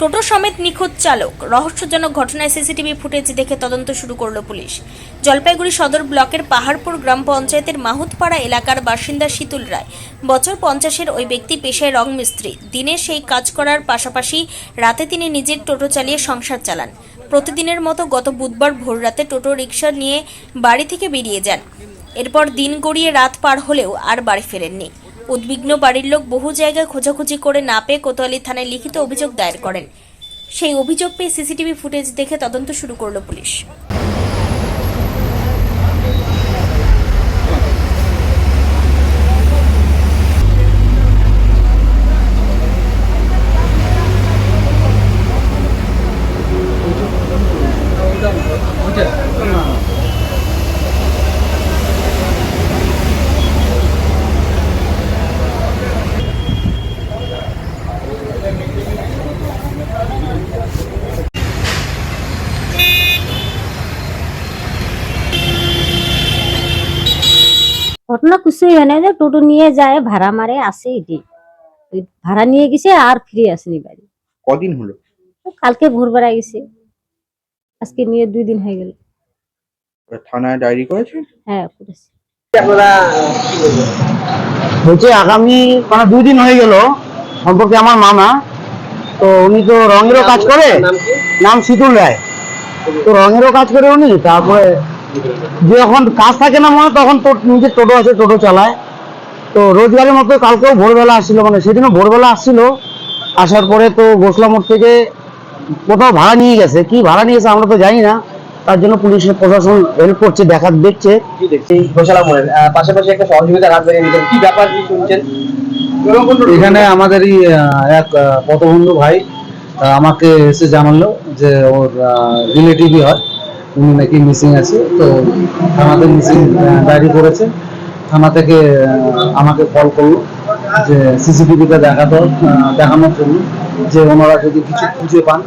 টোটো সমেত নিখোঁজ চালক। রহস্যজনক ঘটনায় সিসিটিভি ফুটেজ দেখে তদন্ত শুরু করল পুলিশ। জলপাইগুড়ি সদর ব্লকের পাহাড়পুর গ্রাম পঞ্চায়েতের মাহুতপাড়া এলাকার বাসিন্দা শীতুল রায়। বছর পঞ্চাশের ওই ব্যক্তি পেশায় রং মিস্ত্রি। দিনে সেই কাজ করার পাশাপাশি রাতে তিনি নিজের টোটো চালিয়ে সংসার চালান। প্রতিদিনের মতো গত বুধবার ভোররাতে টোটো রিক্সা নিয়ে বাড়ি থেকে বেরিয়ে যান। এরপর দিন গড়িয়ে রাত পার হলেও আর বাড়ি ফেরেননি। উদ্বিগ্ন বাড়ির লোক বহু জায়গায় খোঁজাখুঁজি করে না পেয়ে কোতোয়ালি থানায় লিখিত অভিযোগ দায়ের করেন। সেই অভিযোগ পেয়ে সিসিটিভি ফুটেজ দেখে তদন্ত শুরু করল পুলিশ। ঘটনা কিছুই হয় না যে টোটো নিয়ে যায় ভাড়া মারে আসে এটি। ভাড়া নিয়ে গেছে আর ফিরে আসেনি বাড়ি কদিন হলো? কালকে ভোরবেলা গেছে। আজকে নিয়ে দুই দিন হয়ে গেল। থানায় ডায়েরি করেছে? হ্যাঁ করেছে। বলছে আগামী মানে দুই দিন হয়ে গেল সম্পর্কে আমার মামা। তো উনি তো রঙেরও কাজ করে? নাম শীতল রায়। তো রঙেরও কাজ করে উনি তারপরে যখন কাজ থাকে না মনে তখন তো নিজের টোটো আছে টোটো চালায়। তো রোজগারের মতো কালকেও ভোরবেলা আসছিল মানে সেদিনও ভোরবেলা আসছিল। আসার পরে তো গোসলা মোড় থেকে কোথাও ভাড়া নিয়ে গেছে। কি ভাড়া নিয়েছে আমরা তো জানি না। তার জন্য পুলিশের প্রশাসন হেল্প করছে দেখা দেখছে। কি মোড়ের পাশাপাশি একটা সহযোগিতার হাত বাড়িয়ে নিতেন কি ব্যাপার কি শুনছেন? এখানে আমাদেরই এক পথবন্ধু ভাই আমাকে এসে জানালো যে ওর রিলেটিভই হয়। উনি নাকি মিসিং আছে তো থানাতে মিসিং ডায়েরি করেছে থানা থেকে আমাকে কল করল যে সিসিটিভিটা আহ, দেখানোর জন্য যে ওনারা যদি কিছু খুঁজে পান